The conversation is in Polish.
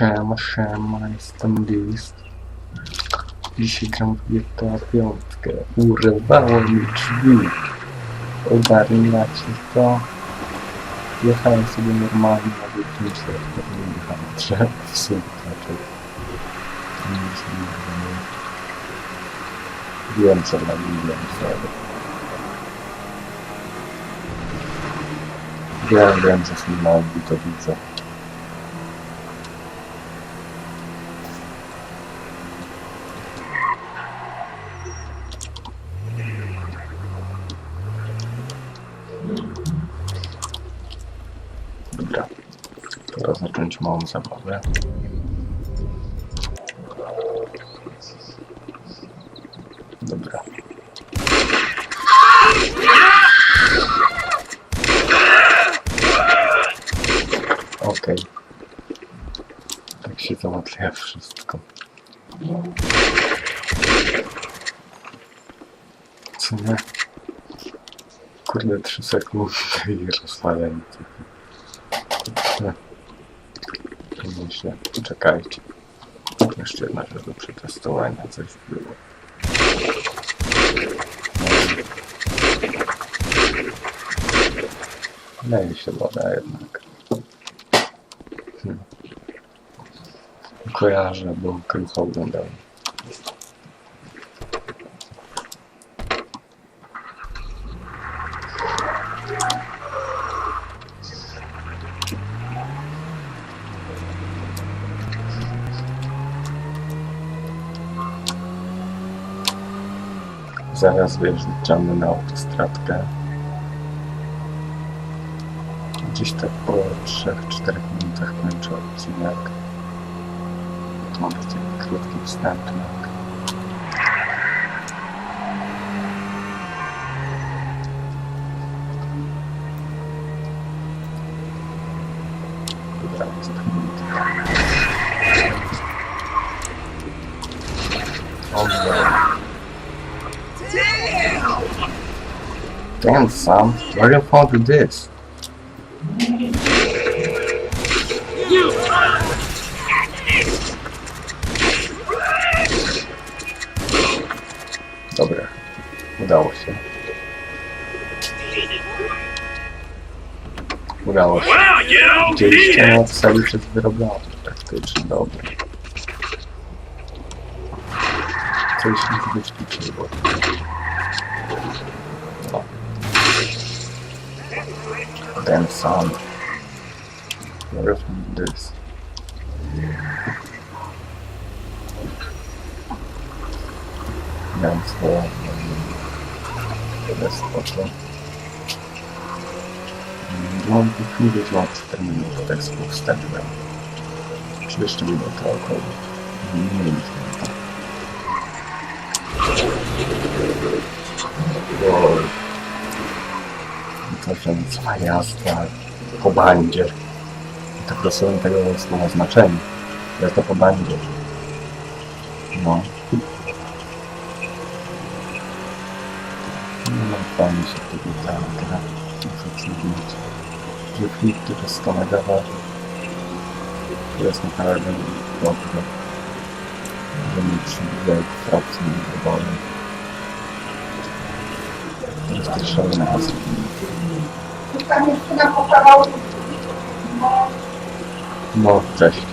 Siema, siema, jestem List. Dzisiaj gram w GTA 5. Urwało mi drzwi. Ogarniacie to. Jechałem sobie normalnie na wielkim środku, nie jechałem drzew w sumie raczej. Nie jest normalne. Wiem co na milion sobie. Wiem, wiem, że na obu to widzę. Zacząć małą zabawę. Dobra. Okej. Tak się załatwia wszystko. Co nie? Kurde, 3 sekundy i rozwalenie. Myślę, czekajcie. Jeszcze jedna rzecz do przetestowania, coś było. Leje się woda jednak. Hmm. Kojarzę, bo krucho oglądałem. Zaraz wyjeżdżamy na autostradkę. Gdzieś tak po 3-4 minutach kończę odcinek. Mam taki krótki wstępnik. Dobra, co to Damn, son. Where the fuck is this? You. Dobra, udało się. Udało się. Gdzieś się celi przez wyrobiony praktycznie, dobra. Coś mi się wyśpić nie było. Ten sam. Where from this? To... To jest spoko. Mam nie wiedział 4 minuty wstępem. Czy jeszcze minutę około. Nie mieliśmy na to. To że cała jazda po bandzie. Tak dosłownie tego słowa znaczenie. Jazda po bandzie. No. No, no fajnie się tego ta gra. Muszę przyznać. Jest 100 MW. To jest naprawdę dobrze. Że mi przybywa frapsy nie wybory. To jest